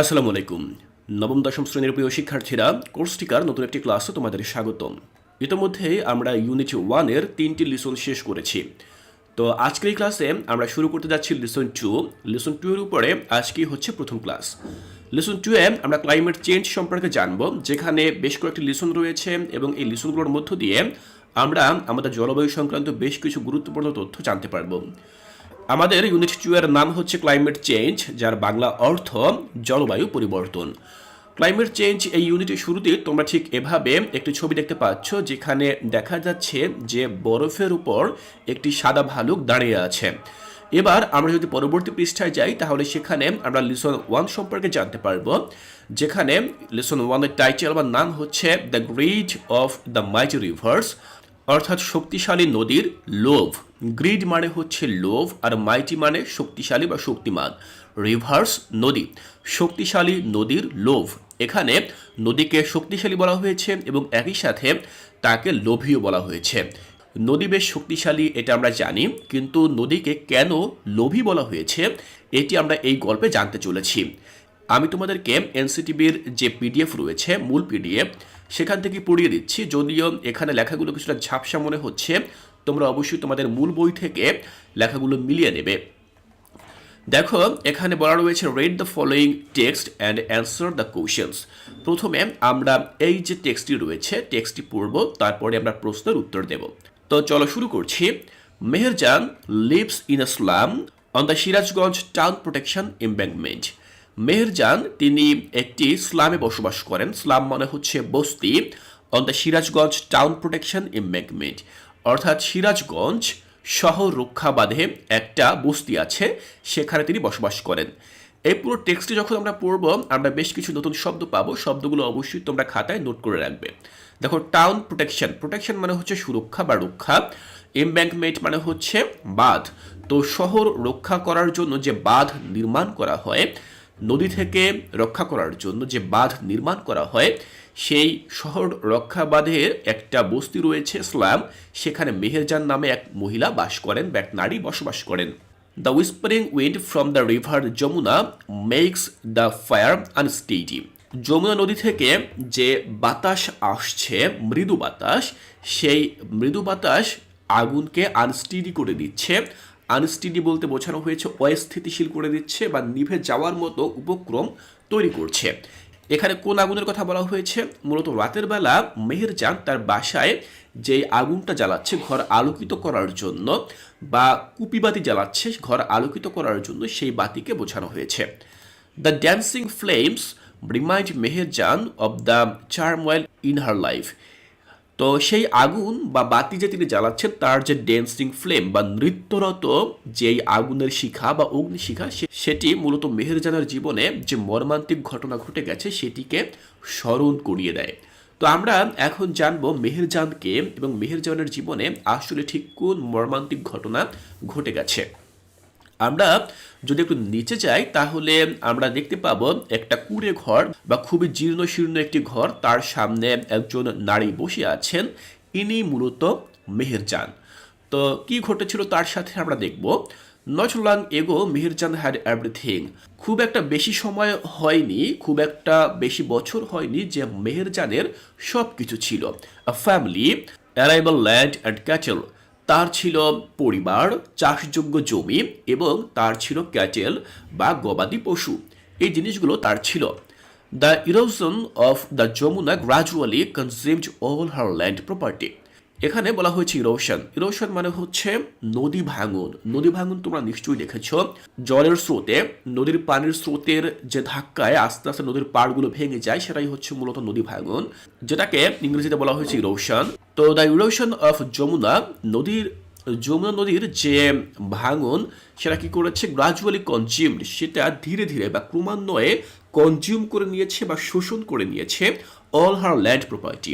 আসসালামু আলাইকুম। নবম, দশম শ্রেণির প্রিয় শিক্ষার্থীরা, কোর্স টিকার নতুন একটি ক্লাসে তোমাদের স্বাগতম। ইতিমধ্যে আমরা ইউনিট ওয়ানের তিনটি লিসন শেষ করেছি। তো আজকের ক্লাসে আমরা শুরু করতে যাচ্ছি লিসন টু লিসন টু এর উপরে আজকেই হচ্ছে প্রথম ক্লাস লিসন টু এ আমরা ক্লাইমেট চেঞ্জ সম্পর্কে জানব, যেখানে বেশ কয়েকটি লিসন রয়েছে এবং এই লিসনগুলোর মধ্য দিয়ে আমরা আমাদের জলবায়ু সংক্রান্ত বেশ কিছু গুরুত্বপূর্ণ তথ্য জানতে পারব। আমাদের ইউনিট টু এর নাম হচ্ছে ক্লাইমেট চেঞ্জ যার বাংলা অর্থ জলবায়ু পরিবর্তন। ক্লাইমেট চেঞ্জ এই ইউনিটের শুরুতে তোমরা ঠিক এভাবে একটি ছবি দেখতে পাচ্ছ, যেখানে দেখা যাচ্ছে যে বরফের উপর একটি সাদা ভালুক দাঁড়িয়ে আছে। এবার আমরা যদি পরবর্তী পৃষ্ঠায় যাই, তাহলে সেখানে আমরা লিসন ওয়ান সম্পর্কে জানতে পারব, যেখানে লিসন ওয়ানের টাইটেল বা নাম হচ্ছে the greed of the mighty rivers অর্থাৎ শক্তিশালী নদীর লোভ। গ্রিড মানে হচ্ছে লোভ আর মাইটি মানে শক্তিশালী বা শক্তিমান। রিভার্স নদী, শক্তিশালী নদীর লোভ। এখানে নদীকে শক্তিশালী বলা হয়েছে এবং একই সাথে তাকে লোভীও বলা হয়েছে। নদী বেশ শক্তিশালী, এটা আমরা জানি, কিন্তু নদীকে কেন লোভী বলা হয়েছে, এটি আমরা এই গল্পে জানতে চলেছি। আমি তোমাদেরকে এনসিটিভির যে পিডিএফ রয়েছে, মূল পিডিএফ, সেখান থেকে পড়িয়ে দিচ্ছি, যদিও এখানে লেখাগুলো কিছুটা ঝাপসা মনে হচ্ছে। তোমরা অবশ্যই তোমাদের মূল বই থেকে লেখাগুলো মিলিয়ে নেবে। দেখো, এখানে বলা রয়েছে read the following text and answer the questions প্রথমে আমরা এই যে টেক্সটটি রয়েছে টেক্সটটি পড়ব, তারপরে আমরা প্রশ্নের উত্তর দেব। তো চলো শুরু করছি। Meherjan lives in a slum on the Sirajganj town protection embankment Meherjan, তিনি একটি স্লামে বসবাস করেন। স্লাম মানে হচ্ছে বস্তি on the Sirajganj town protection embankment অর্থাৎ সিরাজগঞ্জ শহর রক্ষা বাঁধে একটা বস্তি আছে, সেখানে তিনি বসবাস করেন। এই পুরো টেক্সটটি যখন আমরা পড়ব, আমরা বেশ কিছু নতুন শব্দ পাবো। শব্দগুলো অবশ্যই তোমরা খাতায় নোট করে রাখবে। দেখো টাউন প্রোটেকশন প্রোটেকশন মানে হচ্ছে সুরক্ষা বা রক্ষা। এমব্যাঙ্কমেন্ট মানে হচ্ছে বাঁধ। তো শহর রক্ষা করার জন্য যে বাঁধ নির্মাণ করা হয়, নদী থেকে রক্ষা করার জন্য যে বাঁধ নির্মাণ করা হয় সেই শহর রক্ষা বাঁধের একটা বস্তি রয়েছে স্লাম সেখানে মেহেরজান নামে এক মহিলা বাস করেন বা এক নারী বসবাস করেন। The whispering wind from the river Jamuna makes the fire unsteady Jamuna নদী থেকে যে বাতাস আসছে, মৃদু বাতাস, সেই মৃদু বাতাস আগুনকে আনস্টিডি করে দিচ্ছে। আনস্টিডি বলতে বোঝানো হয়েছে, অস্থিতিশীল করে দিচ্ছে বা নিভে যাওয়ার মতো উপক্রম তৈরি করছে। এখানে কোন আগুনের কথা বলা হয়েছে? মূলত রাতের বেলা মেহেরজান তার বাসায় যে আগুনটা জ্বালাচ্ছে ঘর আলোকিত করার জন্য বা কুপিবাতি জ্বালাচ্ছে ঘর আলোকিত করার জন্য সেই বাতিকে বোঝানো হয়েছে। The dancing flames remind Meherjan of the turmoil in her life তো সেই আগুন বা বাতি যে তিনি জ্বালাচ্ছেন, তার যে ড্যান্সিং ফ্লেম বা নৃত্যরত যেই আগুনের শিখা বা অগ্নিশিখা সেটি মূলত মেহেরজানের জীবনে যে মর্মান্তিক ঘটনা ঘটে গেছে, সেটিকে স্মরণ করিয়ে দেয়। তো আমরা এখন জানব মেহেরজানকে এবং মেহেরজানের জীবনে আসলে ঠিক কোন মর্মান্তিক ঘটনা ঘটে গেছে। আমরা যদি একটু নিচে যাই, তাহলে আমরা দেখতে পাবো একটা কুড়ে ঘর বা খুবই জীর্ণ শীর্ণ একটি ঘর। তার সামনে একজন নারী বসে আছেন। ইনি মূলত মেহেরজান। তো কি ঘটেছিল তার সাথে আমরা দেখব। Not long ago, Meherjaan had everything খুব একটা বেশি সময় হয়নি, খুব একটা বেশি বছর হয়নি যে মেহেরজানের সব কিছু ছিল ফ্যামিলি অ্যারাইভাল ল্যান্ড অ্যান্ড ক্যাচেল তার ছিল পরিবার, চাষযোগ্য জমি এবং তার ছিল ক্যাটেল বা গবাদি পশু। এই জিনিসগুলো তার ছিল। The erosion of the Jamuna gradually consumed all her land property এখানে বলা হয়েছে ইরোশন ইরোশন মানে হচ্ছে নদী ভাঙন। নদী ভাঙন তোমরা নিশ্চয়ই দেখেছ। জলের স্রোতে, নদীর পানির স্রোতের যে ধাক্কায় আস্তে আস্তে নদীর পাড়গুলো ভেঙে যায়, সেটাই হচ্ছে মূলত নদী ভাঙন, যেটাকে ইংরেজিতে বলা হয়েছে ইরোশন তো দ্য ইরোশন অফ যমুনা, নদীর যমুনা নদীর যে ভাঙন, সেটা কি করেছে? গ্রাজুয়ালি কনজিউমড সেটা ধীরে ধীরে বা ক্রমান্বয়ে কনজিউম করে নিয়েছে বা শোষণ করে নিয়েছে অল হার ল্যান্ড প্রপার্টি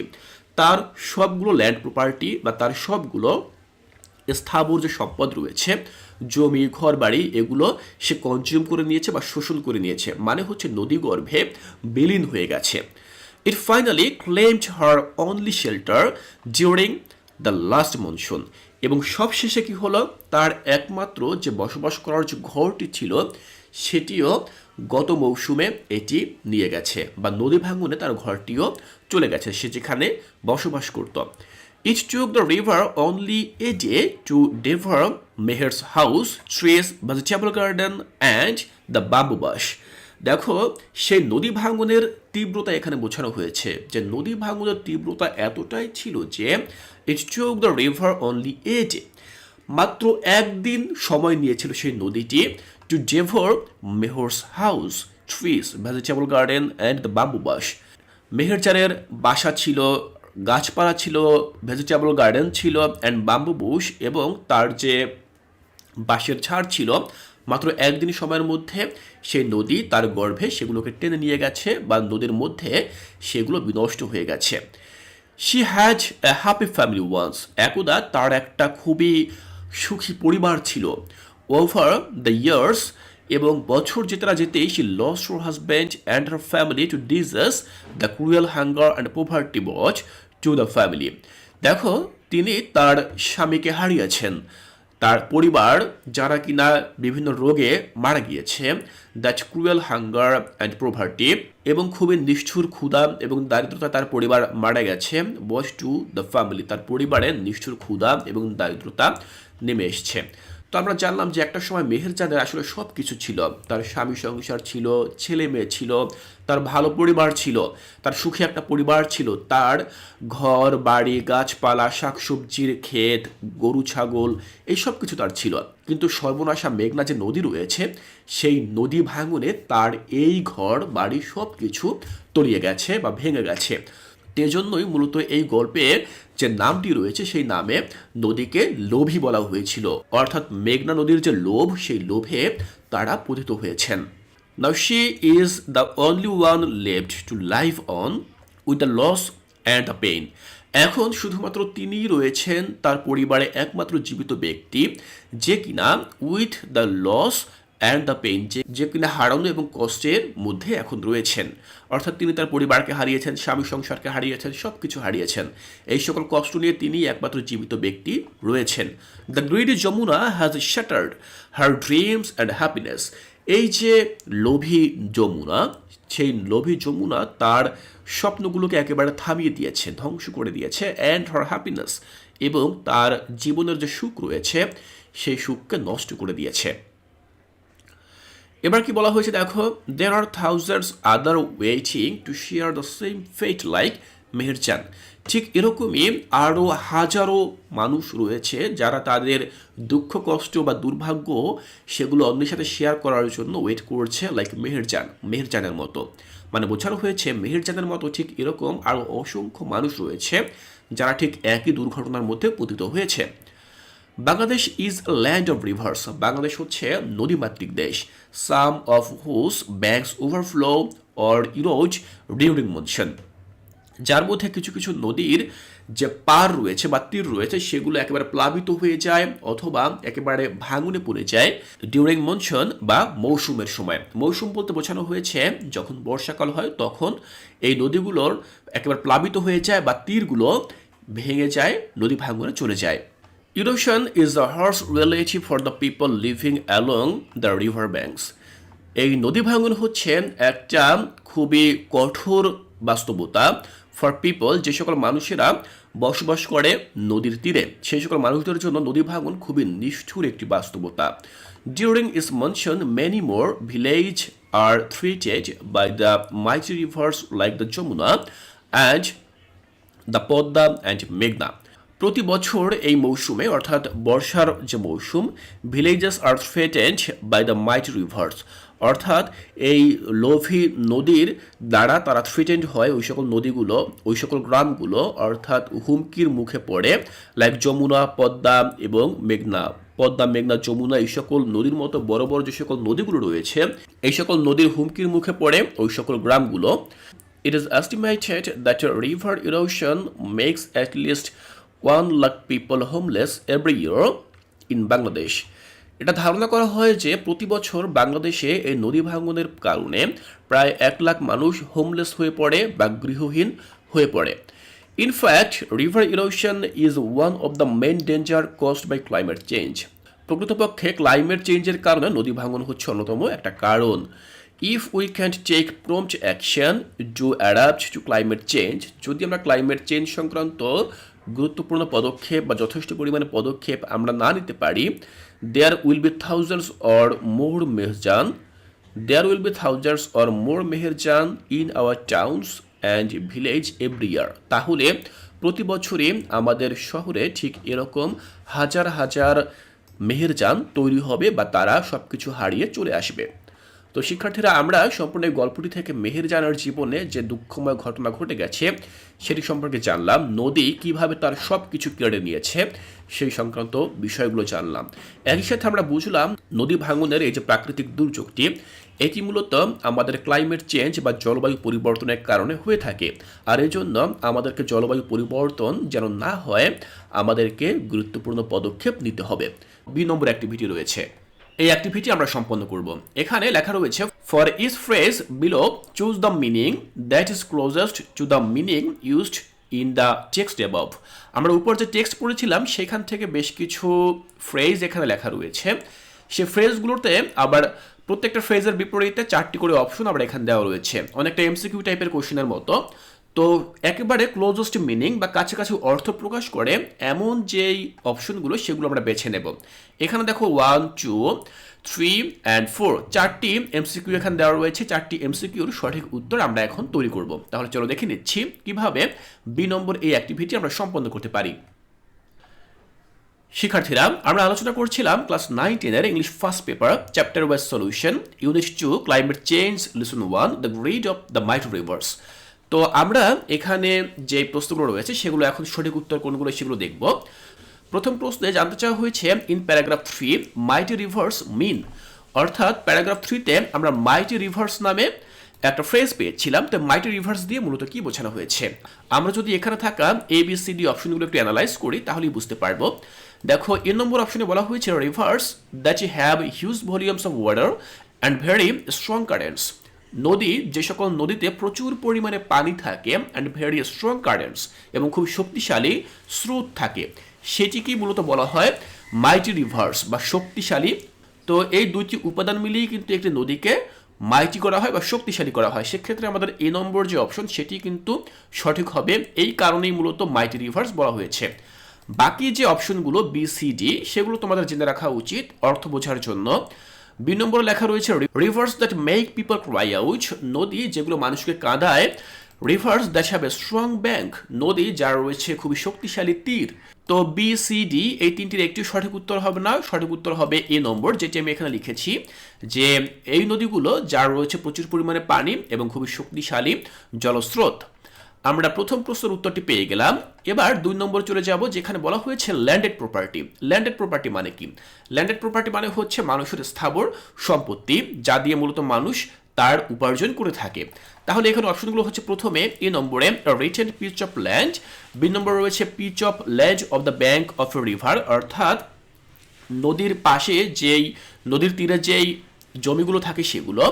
তার সবগুলো ল্যান্ড প্রপার্টি বা তার সবগুলো স্থাবর যে সম্পদ রয়েছে, জমি, ঘরবাড়ি, এগুলো সে কনজিউম করে নিয়েছে বা শোষণ করে নিয়েছে। মানে হচ্ছে নদী গর্ভে বিলীন হয়ে গেছে। It finally claimed her only shelter during the last monsoon এবং সবশেষে কি হলো? তার একমাত্র যে বসবাস করার যে ঘরটি ছিল, সেটিও গত মৌসুমে এটি নিয়ে গেছে বা নদী ভাঙনে তার ঘরটিও চলে গেছে, সে যেখানে বসবাস করত। It took the river only a day to devour Meher's house trees vegetable garden and the bamboo bush দেখো, সেই নদী ভাঙনের তীব্রতা এখানে বোঝানো হয়েছে যে নদী ভাঙনের তীব্রতা এতটাই ছিল যে it took the river only a day মাত্র একদিন সময় নিয়েছিল সেই নদীটি to devour Meher's house trees vegetable garden and the bamboo bush মেহেরচারের বাসা ছিল গাছপালা ছিল ভেজিটেবল গার্ডেন ছিল অ্যান্ড বাম্বু বুশ এবং তার যে বাঁশের ঝাড় ছিল, মাত্র একদিন সময়ের মধ্যে সেই নদী তার গর্ভে সেগুলোকে টেনে নিয়ে গেছে, বা নদীর মধ্যে সেগুলো বিনষ্ট হয়ে গেছে। She has a happy family once একদা তার একটা খুবই সুখী পরিবার ছিল। ওভার দ্য ইয়ার্স এবং বছর যেতে না যেতেই she lost her husband and her family to diseases the cruel hunger and poverty watch to the family দেখো, তিনি তার স্বামীকে হারিয়েছেন। তার পরিবার যারা কিনা বিভিন্ন রোগে মারা গিয়েছে that cruel hunger and poverty এবং খুবই নিষ্ঠুর ক্ষুধা এবং দারিদ্রতা তার পরিবার মারা গেছে বস টু দ্য ফ্যামিলি তার পরিবারে নিষ্ঠুর ক্ষুধা এবং দারিদ্রতা নেমে এসছে। তো আমরা জানলাম যে একটা সময় মেহেরজাদের আসলে সব কিছু ছিল। তার স্বামী সংসার ছিল, ছেলে মেয়ে ছিল, তার ভালো পরিবার ছিল, তার সুখী একটা পরিবার ছিল, তার ঘর, বাড়ি, গাছপালা, শাকসবজির ক্ষেত, গরু, ছাগল, এই সব কিছু তার ছিল। কিন্তু সর্বনাশা মেঘনা যে নদী রয়েছে, সেই নদী ভাঙনে তার এই ঘর, বাড়ি সব কিছু তলিয়ে গেছে বা ভেঙে গেছে। তেজন্যই মূলত এই গল্পের যে নামটি রয়েছে, সেই নামে নদীকে লোভী বলা হয়েছিল। অর্থাৎ মেঘনা নদীর যে লোভ, সেই লোভে তারা পতিত হয়েছেন। Now she is the only one left to live on with the loss and the pain এখন শুধুমাত্র তিনিই রয়েছেন তার পরিবারে একমাত্র জীবিত ব্যক্তি, যে কিনা with the loss and the pain যে কিনা হারানো এবং কষ্টের মধ্যে এখন রয়েছেন। অর্থাৎ তিনি তার পরিবারকে হারিয়েছেন, স্বামী সংসারকে হারিয়েছেন সব কিছু হারিয়েছেন। এই সকল কষ্ট নিয়ে তিনি একমাত্র জীবিত ব্যক্তি রয়েছেন। The greedy Jamuna has shattered her dreams and happiness এই যে লোভী যমুনা, সেই লোভী যমুনা তার স্বপ্নগুলোকে একেবারে থামিয়ে দিয়েছে, ধ্বংস করে দিয়েছে অ্যান্ড হার হ্যাপিনেস এবং তার জীবনের যে সুখ রয়েছে, সেই সুখকে নষ্ট করে দিয়েছে। এবার কি বলা হয়েছে দেখো there are thousands other waiting to share the same fate like Meherjan ঠিক এরকমই আরও হাজারো মানুষ রয়েছে যারা তাদের দুঃখ, কষ্ট বা দুর্ভাগ্য সেগুলো অন্যের সাথে শেয়ার করার জন্য ওয়েট করছে লাইক মেহেরজান মেহেরজানের মতো। মানে বোঝানো হয়েছে মেহেরজানের মতো ঠিক এরকম আরও অসংখ্য মানুষ রয়েছে যারা ঠিক একই দুর্ঘটনার মধ্যে পতিত হয়েছে। Bangladesh is land of rivers Bangladesh হচ্ছে নদীমাতৃক দেশ। Some of whose banks overflow or erode during monsoon যার মধ্যে কিছু কিছু নদীর যে পার রয়েছে বা তীর রয়েছে, সেগুলো একেবারে প্লাবিত হয়ে যায় অথবা একেবারে ভাঙনে পড়ে যায় ডিউরিং মনসুন বা মৌসুমের সময়। মৌসুম বলতে বোঝানো হয়েছে, যখন বর্ষাকাল হয়, তখন এই নদীগুলোর একেবারে প্লাবিত হয়ে যায় বা তীরগুলো ভেঙে যায়, নদী ভাঙনে চলে যায়। Erosion is the harsh reality for the people living along the river banks. এই নদী ভাঙন হচ্ছে একটা খুবই কঠোর বাস্তবতা ফর পিপল যে সকল মানুষেরা বসবাস করে নদীর তীরে। সেই সকল মানুষদের জন্য নদী ভাঙন খুবই নিষ্ঠুর একটি বাস্তবতা। During its monsoon many more village are threatened by the mighty rivers like the Jamuna and the Padma and মেঘনা প্রতি বছর এই মৌসুমে, অর্থাৎ বর্ষার যে মৌসুম villages are threatened by the mighty rivers অর্থাৎ এই লোভি নদীর দ্বারা তারা থ্রিটেন্ড হয় ওই সকল নদীগুলো, ওই সকল গ্রামগুলো, অর্থাৎ হুমকির মুখে পড়ে লাইক যমুনা, পদ্মা এবং মেঘনা। পদ্মা, মেঘনা, যমুনা, এই সকল নদীর মতো বড় বড় যে সকল নদীগুলো রয়েছে, এই সকল নদীর হুমকির মুখে পড়ে ওই সকল গ্রামগুলো। It is estimated that river erosion makes at least 1 lakh people homeless every year in Bangladesh. এটা ধারণা করা হয় যে প্রতি বছর বাংলাদেশে এই নদী ভাঙনের কারণে প্রায় এক লাখ মানুষ হোমলেস হয়ে পড়ে বা গৃহহীন হয়ে পড়ে। In fact river erosion is one of the main danger caused by climate change প্রকৃতপক্ষে ক্লাইমেট চেঞ্জের কারণে নদী ভাঙন হচ্ছে অন্যতম একটা কারণ। If we can't take prompt action to adapt to climate change যদি আমরা ক্লাইমেট চেঞ্জ সংক্রান্ত গুরুত্বপূর্ণ পদক্ষেপ বা যথেষ্ট পরিমাণে পদক্ষেপ আমরা না নিতে পারি there will be thousands or more Meherjan there will be thousands or more Meherjan in our towns and village every year তাহলে প্রতি বছরে আমাদের শহরে ঠিক এরকম হাজার হাজার মেহেরজান তৈরি হবে বা তারা সব কিছু হারিয়ে চলে আসবে। তো শিক্ষার্থীরা, আমরা সম্পূর্ণ এই গল্পটি থেকে মেহেরজানের জীবনে যে দুঃখময় ঘটনা ঘটে গেছে, সেটি সম্পর্কে জানলাম। নদী কীভাবে তার সব কিছু কেড়ে নিয়েছে, সেই সংক্রান্ত বিষয়গুলো জানলাম। একই সাথে আমরা বুঝলাম, নদী ভাঙনের এই যে প্রাকৃতিক দুর্যোগটি, এটি মূলত আমাদের ক্লাইমেট চেঞ্জ বা জলবায়ু পরিবর্তনের কারণে হয়ে থাকে। আর এজন্য আমাদেরকে জলবায়ু পরিবর্তন যেন না হয়, আমাদেরকে গুরুত্বপূর্ণ পদক্ষেপ নিতে হবে। বি নম্বর অ্যাক্টিভিটি রয়েছে। এই অ্যাক্টিভিটি আমরা সম্পন্ন করব। এখানে লেখা রয়েছে for each phrase below choose the meaning that is closest to the meaning used in the text above আমরা উপর যে টেক্সট পড়েছিলাম, সেখান থেকে বেশ কিছু ফ্রেজ এখানে লেখা রয়েছে। সে ফ্রেজগুলোতে আবার প্রত্যেকটা ফ্রেজের বিপরীতে চারটি করে অপশন আবার এখানে দেওয়া রয়েছে। অনেকটা এমসিকিউ টাইপের কোশ্চেনের মতো। তো একেবারে ক্লোজেস্ট মিনিং বা কাছাকাছি অর্থ প্রকাশ করে এমন যেই অপশনগুলো সেগুলো আমরা বেছে নেব। এখানে দেখো one two three and four চারটি এমসিকিউ এখানে দেওয়া রয়েছে, চারটি এমসিকিউর সঠিক উত্তর আমরা এখন তৈরি করব। তাহলে চলো দেখে নিচ্ছি কীভাবে বি নম্বর এই অ্যাক্টিভিটি আমরা সম্পন্ন করতে পারি। শিক্ষার্থীরা, আমরা আলোচনা করছিলাম ক্লাস নাইন টেনের English first paper chapter wise solution unit two climate change lesson one the greed of the mighty rivers তো আমরা এখানে যে প্রশ্নগুলো রয়েছে, সেগুলো এখন সঠিক উত্তর কোনগুলো সেগুলো দেখব। প্রথম প্রশ্নে জানতে চাওয়া হয়েছে in paragraph three mighty rivers mean অর্থাৎ প্যারাগ্রাফ থ্রিতে আমরা মাইটি রিভার্স নামে একটা ফ্রেজ পেয়েছিলাম, তো মাইটি রিভার্স দিয়ে মূলত কি বোঝানো হয়েছে? আমরা যদি এখানে থাকা এ বি সি ডি অপশনগুলো একটু অ্যানালাইজ করি, তাহলেই বুঝতে পারব। দেখো, এ নম্বর অপশনে বলা হয়েছে rivers that you have huge volumes of water and very strong currents নদী, যে সকল নদীতে প্রচুর পরিমাণে পানি থাকে অ্যান্ড ভেরি স্ট্রং কারেন্টস এবং খুব শক্তিশালী স্রোত থাকে। সেটিকেই মূলত বলা হয় মাইটি রিভার্স বা শক্তিশালী। তো এই দুইটি উপাদান মিলিয়ে কিন্তু একটি নদীকে মাইটি করা হয় বা শক্তিশালী করা হয়। সেক্ষেত্রে আমাদের এ নম্বর যে অপশন সেটি কিন্তু সঠিক হবে। এই কারণেই মূলত মাইটি রিভার্স বলা হয়েছে। বাকি যে অপশনগুলো বি সি ডি সেগুলো তোমাদের জেনে রাখা উচিত অর্থ বোঝার জন্য। বি নম্বরে লেখা রয়েছে rivers that make people cry out নদী যেগুলো মানুষকে কাঁদায় rivers that have a strong bank নদী যার রয়েছে খুবই শক্তিশালী তীর। তো বি সি ডি এই তিনটির একটি সঠিক উত্তর হবে না, সঠিক উত্তর হবে এ নম্বর, যেটি আমি এখানে লিখেছি যে এই নদীগুলো যার রয়েছে প্রচুর পরিমাণে পানি এবং খুবই শক্তিশালী জলস্রোত। আমরা প্রথম প্রশ্নের উত্তরটি পেয়ে গেলাম। এবার দুই নম্বর চলে যাব, যেখানে বলা হয়েছে ল্যান্ডেড প্রপার্টি ল্যান্ডেড প্রপার্টি মানে কি? ল্যান্ডেড প্রপার্টি মানে হচ্ছে মানুষের স্থাবর সম্পত্তি, যা দিয়ে মূলত মানুষ তার উপার্জন করে থাকে। তাহলে এখানে অপশনগুলো হচ্ছে প্রথমে, এ নম্বরে written piece of land B নম্বরে রয়েছে piece of land of the bank of river অর্থাৎ নদীর পাশে যেই, নদীর তীরে যেই জমিগুলো থাকে সেগুলো।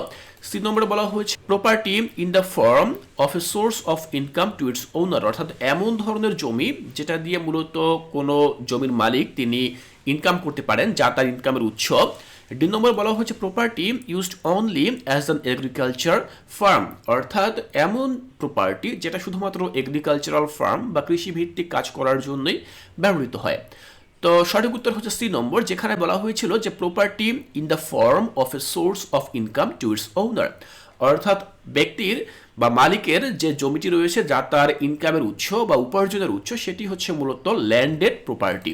সি নম্বরে বলা হয়েছে property in the form of a source of income to its owner অর্থাৎ এমন ধরনের জমি যেটা দিয়ে মূলত কোনো জমির মালিক তিনি ইনকাম করতে পারেন, যা তার ইনকামের উৎস। ডি নম্বর বলা হয়েছে property used only as an agriculture farm অর্থাৎ এমন প্রপার্টি যেটা শুধুমাত্র এগ্রিকালচারাল ফার্ম বা কৃষিভিত্তিক কাজ করার জন্যই ব্যবহৃত হয়। তো সঠিক উত্তর হচ্ছে সি নম্বর, যেখানে বলা হয়েছিল যে property in the form of a source of income to its owner অর্থাৎ ব্যক্তির বা মালিকের যে জমিটি রয়েছে, যা তার ইনকামের উৎস বা উপার্জনের উৎস, সেটি হচ্ছে মূলত ল্যান্ডেড প্রপার্টি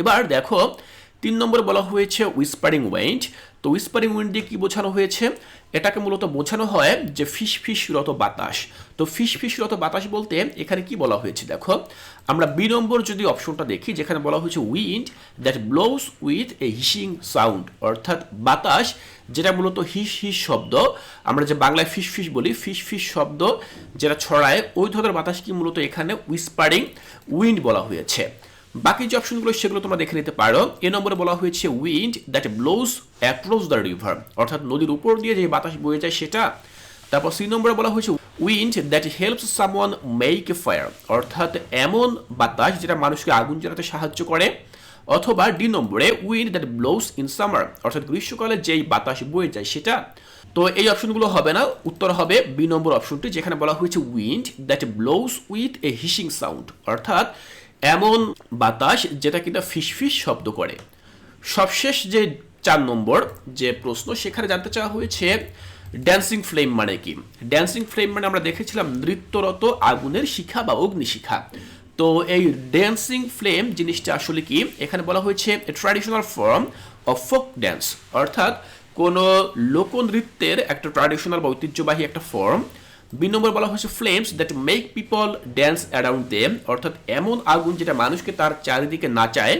এবার দেখো, তিন নম্বর বলা হয়েছে উইসপারিং ওয়েন্ড তো উইসপারিং উইন্ড দিয়ে কি বোঝানো হয়েছে? এটাকে মূলত বোঝানো হয় যে ফিস ফিসরত বাতাস। তো ফিস ফিসরত বাতাস বলতে এখানে কি বলা হয়েছে? দেখো, আমরা বি নম্বর যদি অপশনটা দেখি, যেখানে বলা হয়েছে wind that blows with a hissing sound অর্থাৎ বাতাস, যেটা মূলত হিস হিস শব্দ। আমরা যে বাংলায় ফিস ফিস বলি, ফিস ফিস শব্দ যেটা ছড়ায়, ওই ধরনের বাতাস কি মূলত এখানে উইসপারিং উইন্ড বলা হয়েছে। বাকি যে অপশনগুলো, সেগুলো তোমরা দেখে নিতে পারো। এ নম্বরে বলা হয়েছে wind that blows across the river অর্থাৎ নদীর উপর দিয়ে যে বাতাস বয়ে যায় সেটা। তারপর সি নম্বরে বলা হয়েছে wind that helps someone make a fire অর্থাৎ এমন বাতাস যেটা মানুষকে আগুন জ্বালাতে সাহায্য করে। অথবা ডি নম্বরে wind that blows in summer অর্থাৎ গ্রীষ্মকালে যেই বাতাস বয়ে যায় সেটা। তো এই অপশনগুলো হবে না। উত্তর হবে বি নম্বর অপশনটি, যেখানে বলা হয়েছে wind that blows with a hissing sound অর্থাৎ এমন বাতাস যেটা কিনা ফিসফিস শব্দ করে। সবশেষ যে চার নম্বর যে প্রশ্ন, সেখানে জানতে চাওয়া হয়েছে ড্যান্সিং ফ্লেম মানে কি? ড্যান্সিং ফ্লেম মানে আমরা দেখেছিলাম নৃত্যরত আগুনের শিখা বা অগ্নিশিখা। তো এই ড্যান্সিং ফ্লেম জিনিসটা আসলে কি? এখানে বলা হয়েছে traditional form of folk dance অর্থাৎ কোনো লোকনৃত্যের একটা ট্র্যাডিশনাল বা ঐতিহ্যবাহী একটা ফর্ম বি নম্বর বলা হয়েছে flames that make people dance around them অর্থাৎ এমন আগুন যেটা মানুষকে তার চারিদিকে নাচায়।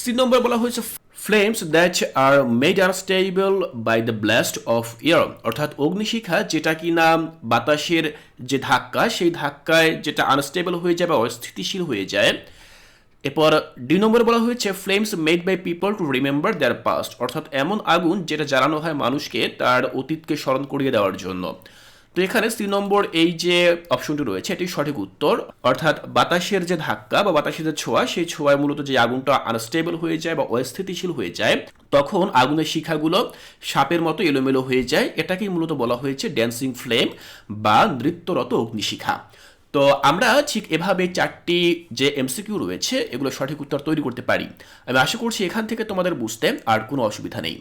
সি নম্বর বলা হয়েছে flames that are made unstable by the blast of air অর্থাৎ অগ্নিশিখা যেটা কি না বাতাসের যে ধাক্কা, সেই ধাক্কায় যেটা আনস্টেবল হয়ে যায় বা অস্থিতিশীল হয়ে যায়। এরপর ডি নম্বর বলা হয়েছে flames made by people to remember their past অর্থাৎ এমন আগুন যেটা জ্বালানো হয় মানুষকে তার অতীতকে স্মরণ করিয়ে দেওয়ার জন্য। তো এখানে সি নম্বর এই যে অপশনটি রয়েছে এটি সঠিক উত্তর। অর্থাৎ বাতাসের যে ধাক্কা বা বাতাসের যে ছোঁয়া, সেই ছোঁয়ায় মূলত যে আগুনটা আনস্টেবল হয়ে যায় বা অস্থিতিশীল হয়ে যায়, তখন আগুনের শিখাগুলো সাপের মতো এলোমেলো হয়ে যায়। এটাকেই মূলত বলা হয়েছে ড্যান্সিং ফ্লেম বা নৃত্যরত অগ্নিশিখা। তো আমরা ঠিক এভাবে চারটি যে এমসিকিউ রয়েছে এগুলো সঠিক উত্তর তৈরি করতে পারি। আমি আশা করছি এখান থেকে তোমাদের বুঝতে আর কোনো অসুবিধা নেই।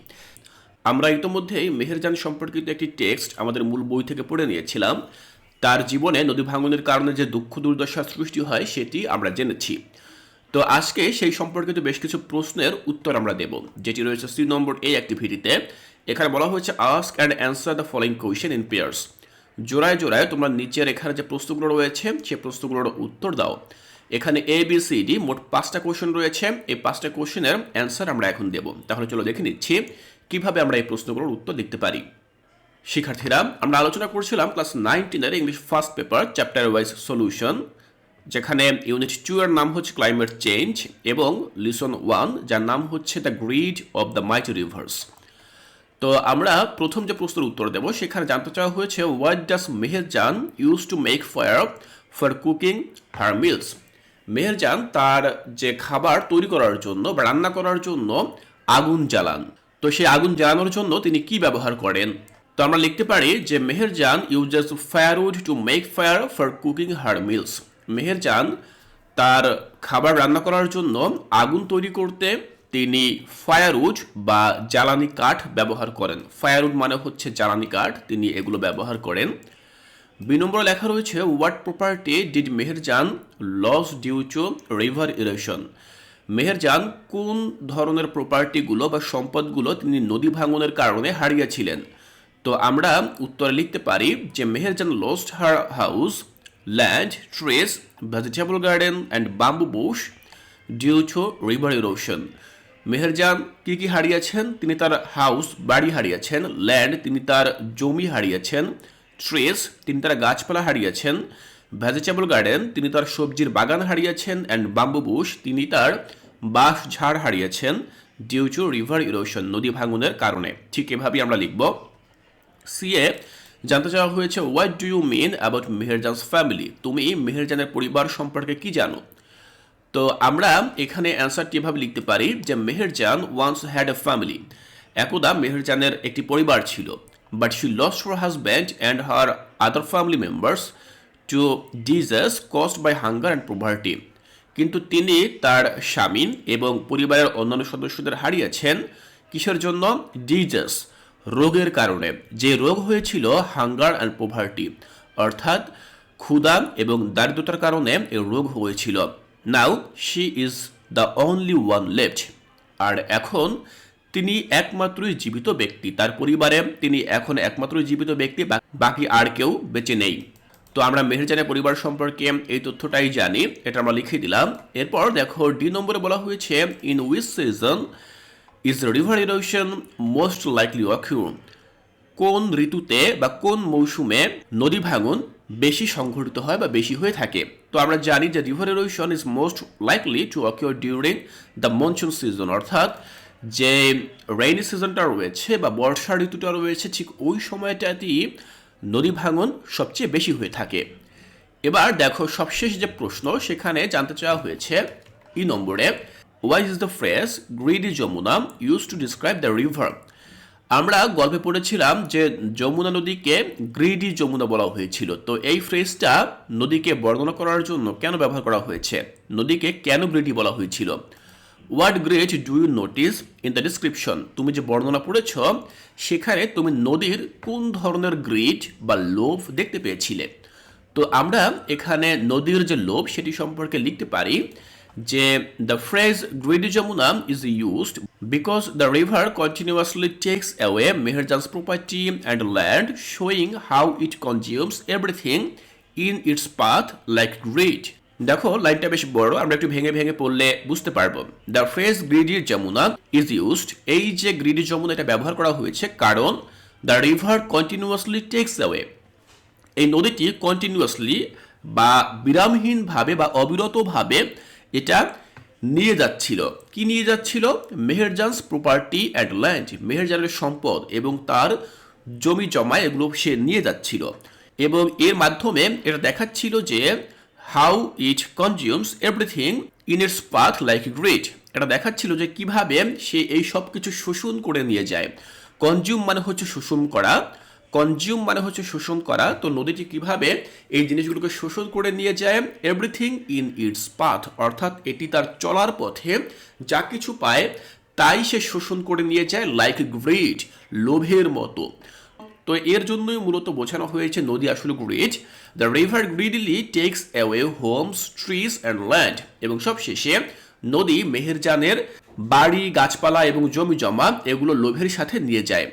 আমরা ইতোমধ্যেই মেহেরজান সম্পর্কিত একটি টেক্সট আমাদের মূল বই থেকে পড়ে নিয়েছিলাম। তার জীবনে নদী ভাঙনের কারণে যে দুঃখ দুর্দশা সৃষ্টি হয়, সেটি আমরা জেনেছি। তো আজকে সেই সম্পর্কিত বেশ কিছু প্রশ্নের উত্তর আমরা দেব, যেটি রয়েছে সি নম্বর এই অ্যাক্টিভিটিতে এখানে বলা হয়েছে ask and answer the following question in pairs জোড়ায় জোড়ায় তোমরা নিচের এখানে যে প্রশ্নগুলো রয়েছে সেই প্রশ্নগুলোর উত্তর দাও। এখানে এ বি সি ডি মোট পাঁচটা কোশ্চেন রয়েছে। এই পাঁচটা কোশ্চেনের অ্যান্সার আমরা এখন দেব। তাহলে চলো দেখে নিচ্ছি। কীভাবে আমরা এই প্রশ্নগুলোর উত্তর দেখতে পারি? শিক্ষার্থীরা, আমরা আলোচনা করছিলাম class নাইনটিনের English first paper chapter wise solution যেখানে ইউনিট টু এর নাম হচ্ছে ক্লাইমেট চেঞ্জ এবং লিসন ওয়ান যার নাম হচ্ছে the greed of the mighty rivers তো আমরা প্রথম যে প্রশ্নের উত্তর দেব, সেখানে জানতে চাওয়া হয়েছে what does Meherjan use to make fire for cooking her meals Meherjan তার যে খাবার তৈরি করার জন্য বা রান্না করার জন্য আগুন জ্বালান। তো সেই আগুন জ্বালানোর জন্য তিনি কি ব্যবহার করেন? তো আমরা লিখতে পারি যে Meherjan uses firewood to make fire for cooking her meals Meherjan তার খাবার রান্না করার জন্য আগুন তৈরি করতে তিনি ফায়ারউড বা জ্বালানি কাঠ ব্যবহার করেন। ফায়ারউড মানে হচ্ছে জ্বালানি কাঠ, তিনি এগুলো ব্যবহার করেন। বি নম্বর লেখা রয়েছে what property did Meherjan loss due to river erosion Meherjan কোন ধরনের প্রপার্টিগুলো বা সম্পদগুলো তিনি নদী ভাঙনের কারণে হারিয়েছিলেন? তো আমরা উত্তরে লিখতে পারি যে Meherjan lost her house land trees vegetable garden and bamboo bush due to river erosion Meherjan কি কি হারিয়েছেন? তিনি তার হাউস বাড়ি হারিয়েছেন ল্যান্ড তিনি তার জমি হারিয়েছেন ট্রেস তিনি তার গাছপালা হারিয়েছেন ভেজিটেবল গার্ডেন তিনি তার সবজির বাগান হারিয়েছেন অ্যান্ড বাম্বু বুশ তিনি তার বাঁশ ঝাড় হারিয়েছেন ডিউ টু রিভার ইরোশন নদী ভাঙনের কারণে। ঠিক এভাবেই আমরা লিখব। সিএ জানতে চাওয়া হয়েছে what do you mean about Meherjan's family তুমি মেহেরজানের পরিবার সম্পর্কে কি জানো? তো আমরা এখানে অ্যান্সারটি এভাবে লিখতে পারি যে Meherjan once had a family একদা মেহেরজানের একটি পরিবার ছিল but she lost her husband and her other family members to disease caused by hunger and poverty কিন্তু তিনি তার স্বামী এবং পরিবারের অন্যান্য সদস্যদের হারিয়েছেন কিসের জন্য? ডিজাস রোগের কারণে। যে রোগ হয়েছিল হাঙ্গার অ্যান্ড পোভার্টি অর্থাৎ ক্ষুধা এবং দারিদ্রতার কারণে এই রোগ হয়েছিল। Now she is the only one left আর এখন তিনি একমাত্রই জীবিত ব্যক্তি। তার পরিবারে তিনি এখন একমাত্রই জীবিত ব্যক্তি বাকি আর কেউ বেঁচে নেই। তো আমরা মেহেরজানের পরিবার সম্পর্কে এই তথ্যটাই জানি, এটা আমরা লিখে দিলাম। এরপর দেখো ডি নম্বরে বলা হয়েছে in which season is river erosion most likely occur কোন ঋতুতে বা কোন মৌসুমে নদী ভাঙন বেশি সংঘটিত হয় বা বেশি হয়ে থাকে? তো আমরা জানি যে river erosion is most likely to occur during the monsoon season অর্থাৎ যে রেইনি সিজনটা রয়েছে বা বর্ষা ঋতুটা রয়েছে, ঠিক ওই সময়টাতেই নদী ভাঙন সবচেয়ে বেশি হয়ে থাকে। এবার দেখো সবশেষ যে প্রশ্ন, সেখানে জানতে চাওয়া হয়েছে ই নম্বরে why is the phrase greedy Jamuna use to describe the river আমরা গল্পে পড়েছিলাম যে যমুনা নদীকে গ্রিডি যমুনা বলা হয়েছিল। তো এই ফ্রেজটা নদীকে বর্ণনা করার জন্য কেন ব্যবহার করা হয়েছে? নদীকে কেন গ্রিডি বলা হয়েছিল? What great do you notice in the description তুমি যে বর্ণনা পড়েছ, সেখানে তুমি নদীর কোন ধরনের গ্রিড বা লোভ দেখতে পেয়েছিলে? তো আমরা এখানে নদীর যে লোভ সেটি সম্পর্কে লিখতে পারি যে the phrase greedy Jamuna is used because the river continuously takes away Meherjan's property and land showing how it consumes everything in its path like greed দেখো লাইনটা বেশ বড়, আমরা একটু ভেঙে ভেঙে পড়লে বুঝতে পারব। The phrase greedy Jamuna is used এই যে গ্রিডি যমুনা এটা ব্যবহার করা হয়েছে, কারণ the river continuously takes away এই নদীটি কন্টিনিউয়াসলি বা বিরামহীনভাবে বা অবিরতভাবে এটা নিয়ে যাচ্ছিল। কি নিয়ে যাচ্ছিল? মেহেরজানস প্রপার্টি অ্যান্ড ল্যান্ড মেহেরজানের সম্পদ এবং তার জমি জমা এগুলো সে নিয়ে যাচ্ছিল। এবং এর মাধ্যমে এটা দেখাচ্ছিল যে how it consumes everything in its path like great এটা দেখাচ্ছিল যে কীভাবে সে এই সব কিছু শোষণ করে নিয়ে যায়। কনজিউম মানে হচ্ছে শোষণ করা। কনজিউম মানে হচ্ছে শোষণ করা। তো নদীটি কীভাবে এই জিনিসগুলোকে শোষণ করে নিয়ে যায়? এভরিথিং ইন ইটস পাথ অর্থাৎ এটি তার চলার পথে যা কিছু পায়, তাই সে শোষণ করে নিয়ে যায় লাইক গ্রেট লোভের মতো। তো এর জন্যই মূলত বোঝানো হয়েছে নদী আসলে greed the river greedily takes away homes trees and land এবং সবশেষে নদী, মেহেরজানের বাড়ি, গাছপালা এবং জমি জমা এগুলো লোভের সাথে নিয়ে যায়।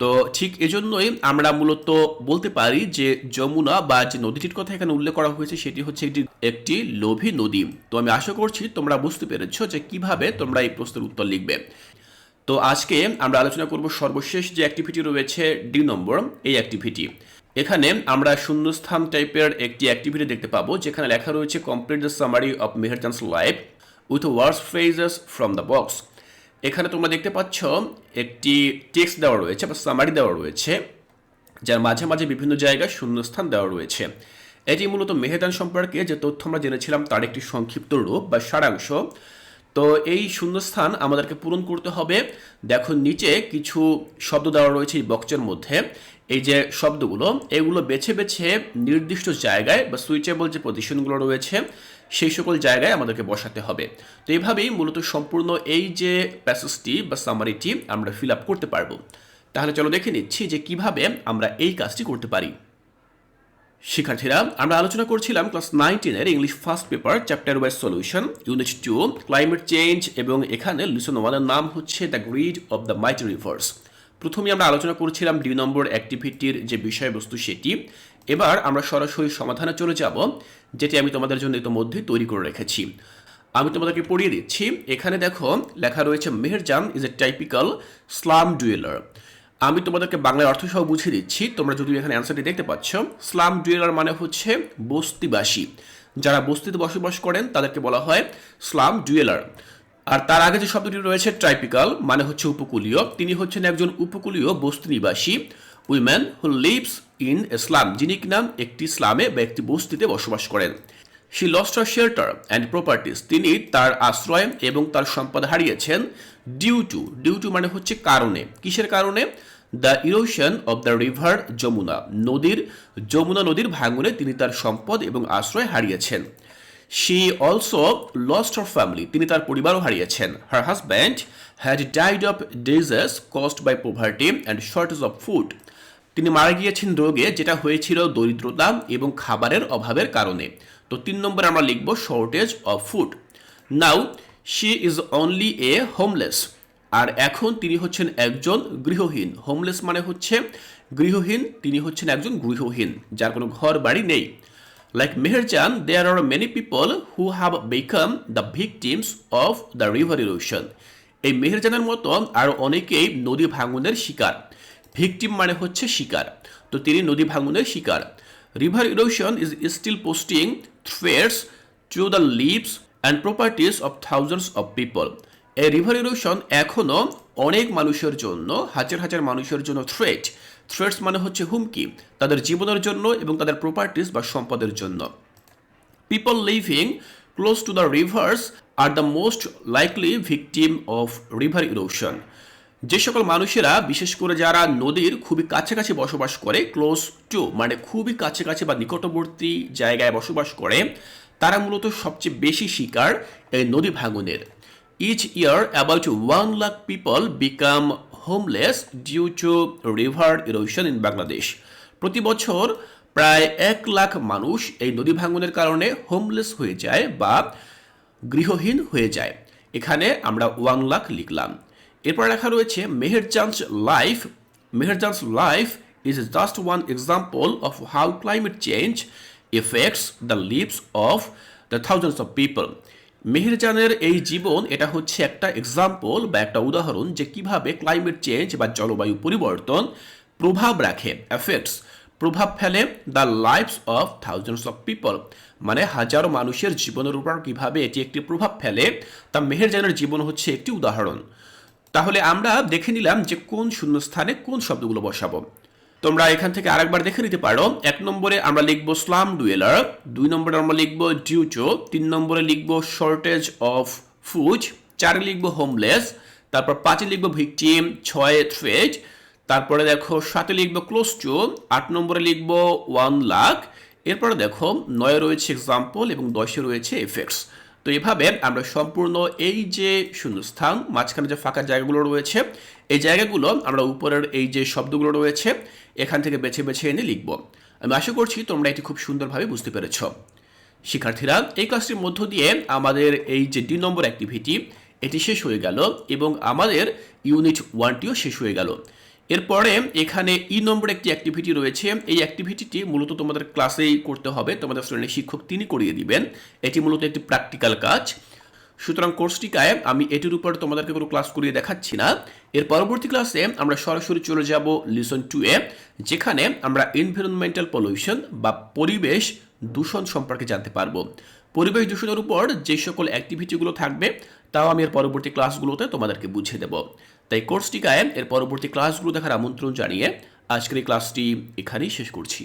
তো ঠিক এজন্যই আমরা মূলত বলতে পারি যে যমুনা বা যে নদীটির কথা এখানে উল্লেখ করা হয়েছে, সেটি হচ্ছে একটি একটি লোভী নদী। তো আমি আশা করছি তোমরা বুঝতে পেরেছ যে কীভাবে তোমরা এই প্রশ্নের উত্তর লিখবে। তো আজকে আমরা আলোচনা করব সর্বশেষ যে অ্যাক্টিভিটি রয়েছে ডি নম্বর এই অ্যাক্টিভিটি এখানে আমরা শূন্যস্থান টাইপের একটি অ্যাক্টিভিটি দেখতে পাবো, যেখানে লেখা রয়েছে complete the summary of Meherjan's life with words phrases from the box এখানে তোমরা দেখতে পাচ্ছ একটি টেক্সট দেওয়া রয়েছে বা সামারি দেওয়া রয়েছে, যার মাঝে মাঝে বিভিন্ন জায়গায় শূন্যস্থান দেওয়া রয়েছে। এটি মূলত মেহেদান সম্পর্কে যে তথ্য আমরা জেনেছিলাম তার একটি সংক্ষিপ্ত রূপ বা সারাংশ। তো এই শূন্যস্থান আমাদেরকে পূরণ করতে হবে। দেখো নিচে কিছু শব্দ দেওয়া রয়েছে এই বক্সের মধ্যে। এই যে শব্দগুলো, এগুলো বেছে বেছে নির্দিষ্ট জায়গায় বা সুইচেবল যে পজিশনগুলো রয়েছে, সেই সকল জায়গায় আমাদেরকে বসাতে হবে। তো এইভাবেই মূলত সম্পূর্ণ এই যে প্যাসেজটি বা সামারিটি আমরা ফিল আপ করতে পারব। তাহলে চলো দেখে নিচ্ছি যে কীভাবে আমরা এই কাজটি করতে পারি। শিক্ষার্থীরা, আমরা আলোচনা করছিলাম class নাইনটিনের English first paper chapter wise solution unit two climate change এবং এখানে লিসন ওয়ানের নাম হচ্ছে the greed of the mighty rivers প্রথমে আমরা আলোচনা করছিলাম দুই নম্বর অ্যাক্টিভিটির যে বিষয়বস্তু সেটি। এবার আমরা সরাসরি সমাধানে চলে যাব, যেটি আমি তোমাদের জন্য ইতিমধ্যে তৈরি করে রেখেছি। আমি তোমাদেরকে পড়িয়ে দিচ্ছি, এখানে দেখো লেখা রয়েছে, Meherjaan is a typical slum dweller আমি তোমাদেরকে বাংলায় অর্থ সহ বুঝিয়ে দিচ্ছি। তোমরা যদি এখানে অ্যান্সারটি দেখতে পাচ্ছ স্লাম ডুয়েলার মানে হচ্ছে বস্তিবাসী। যারা বস্তিতে বসবাস করেন, তাদেরকে বলা হয় স্লাম ডুয়েলার আর তার আগে যে শব্দটি রয়েছে ট্রাইপিক্যাল মানে হচ্ছে উপকূলীয়। তিনি হচ্ছেন একজন উপকূলীয় বস্তি নিবাসী women who lives in a slum যিনি কিনা একটি ইসলামে বা একটি বস্তিতে বসবাস করেন। She lost her shelter and properties তিনি তার আশ্রয় এবং তার সম্পদ হারিয়েছেন ডিউ টু ডিউ টু মানে হচ্ছে কারণে। কিসের কারণে? The erosion of the river Jamuna নদীর যমুনা নদীর ভাঙনে তিনি তার সম্পদ এবং আশ্রয় হারিয়েছেন। She also lost her family তিনি তার পরিবারও হারিয়েছেন। Her husband had died of disease caused by poverty and shortage of food তিনি মারা গিয়েছেন রোগে, যেটা হয়েছিল দরিদ্রতা এবং খাবারের অভাবের কারণে। তো তিন নম্বরে আমরা লিখব shortage of food now she is only a homeless আর এখন তিনি হচ্ছেন একজন গৃহহীন। হোমলেস মানে হচ্ছে গৃহহীন, তিনি হচ্ছেন একজন গৃহহীন, যার কোনো ঘর বাড়ি নেই like Meherjan there are many people who have become the victims of the river erosion এই মেহেরজানের মতো আরও অনেকেই নদী ভাঙনের শিকার। ভিকটিম মানে হচ্ছে শিকার। তো তিনি নদী ভাঙনের শিকার। River erosion is still posting threats to the lives and properties of thousands of people এই রিভার ইরোশন এখনও অনেক মানুষের জন্য, হাজার হাজার মানুষের জন্য থ্রেট থ্রেটস মানে হচ্ছে হুমকি, তাদের জীবনের জন্য এবং তাদের প্রপার্টিস বা সম্পদের জন্য। People living close to the rivers are the most likely victim of river erosion যে সকল মানুষেরা, বিশেষ করে যারা নদীর খুবই কাছাকাছি বসবাস করে ক্লোজ টু মানে খুবই কাছাকাছি বা নিকটবর্তী জায়গায় বসবাস করে, তারা মূলত সবচেয়ে বেশি শিকার এই নদী ভাঙনের। Each year about one lakh people become homeless due to river erosion in Bangladesh প্রতি বছর প্রায় এক লাখ মানুষ এই নদী ভাঙনের কারণে হোমলেস হয়ে যায় বা গৃহহীন হয়ে যায়। এখানে আমরা ওয়ান লাখ লিখলাম। এরপর লেখা রয়েছে Meherjan's life Meherjan's life is just one example of how climate change affects the lives of the thousands of people মেহেরজানের এই জীবন এটা হচ্ছে একটা এক্সাম্পল বা একটা উদাহরণ যে কীভাবে ক্লাইমেট চেঞ্জ বা জলবায়ু পরিবর্তন প্রভাব রাখে এফেক্টস প্রভাব ফেলে the lifes of thousands of people মানে হাজারো মানুষের জীবনের উপর কীভাবে এটি একটি প্রভাব ফেলে, তা মেহেরজানের জীবন হচ্ছে একটি উদাহরণ। তাহলে আমরা দেখে নিলাম যে কোন শূন্যস্থানে কোন শব্দগুলো বসাবো। তোমরা এখান থেকে আরেকবার দেখে নিতে পারো। এক নম্বরে আমরা লিখব স্লাম ডুয়েলার দুই নম্বরে আমরা লিখব ডিউচো তিন নম্বরে লিখব শর্টেজ অফ ফুড চারে লিখব হোমলেস তারপর পাঁচে লিখব ভিকটিম ছয়ে থ্রেড তারপরে দেখো সাথে লিখব ক্লোজ টু আট নম্বরে লিখব ওয়ান লাখ এরপরে দেখো নয় রয়েছে এক্সাম্পল এবং দশে রয়েছে এফেক্টস তো এভাবে আমরা সম্পূর্ণ এই যে শূন্যস্থান, মাঝখানে যে ফাঁকা জায়গাগুলো রয়েছে, এই জায়গাগুলো আমরা উপরের এই যে শব্দগুলো রয়েছে, এখান থেকে বেছে বেছে এনে লিখব। আমি আশা করছি তোমরা এটি খুব সুন্দরভাবে বুঝতে পেরেছ। শিক্ষার্থীরা, এই ক্লাসটির মধ্য দিয়ে আমাদের এই যে দুই নম্বর অ্যাক্টিভিটি এটি শেষ হয়ে গেল এবং আমাদের ইউনিট ওয়ানটিও শেষ হয়ে গেল। এরপরে এখানে ই নম্বর একটি অ্যাক্টিভিটি রয়েছে। এই অ্যাক্টিভিটিটি মূলত তোমাদের ক্লাসেই করতে হবে। তোমাদের শ্রেণির শিক্ষক তিনি করিয়ে দিবেন। এটি মূলত একটি প্র্যাকটিক্যাল কাজ। সুতরাং কোর্সটিকায় আমি এটির উপর তোমাদেরকে কোনো ক্লাস করিয়ে দেখাচ্ছি না। এর পরবর্তী ক্লাসে আমরা সরাসরি চলে যাব লিসন টু এ, যেখানে আমরা এনভায়রনমেন্টাল পলিউশন বা পরিবেশ দূষণ সম্পর্কে জানতে পারব। পরিবেশ দূষণের উপর যে সকল অ্যাক্টিভিটিগুলো থাকবে, তাও আমি এর পরবর্তী ক্লাসগুলোতে তোমাদেরকে বুঝিয়ে দেব। তাই কোর্সটি গায়ে এর পরবর্তী ক্লাসগুলো দেখার আমন্ত্রণ জানিয়ে আজকের এই ক্লাসটি এখানেই শেষ করছি।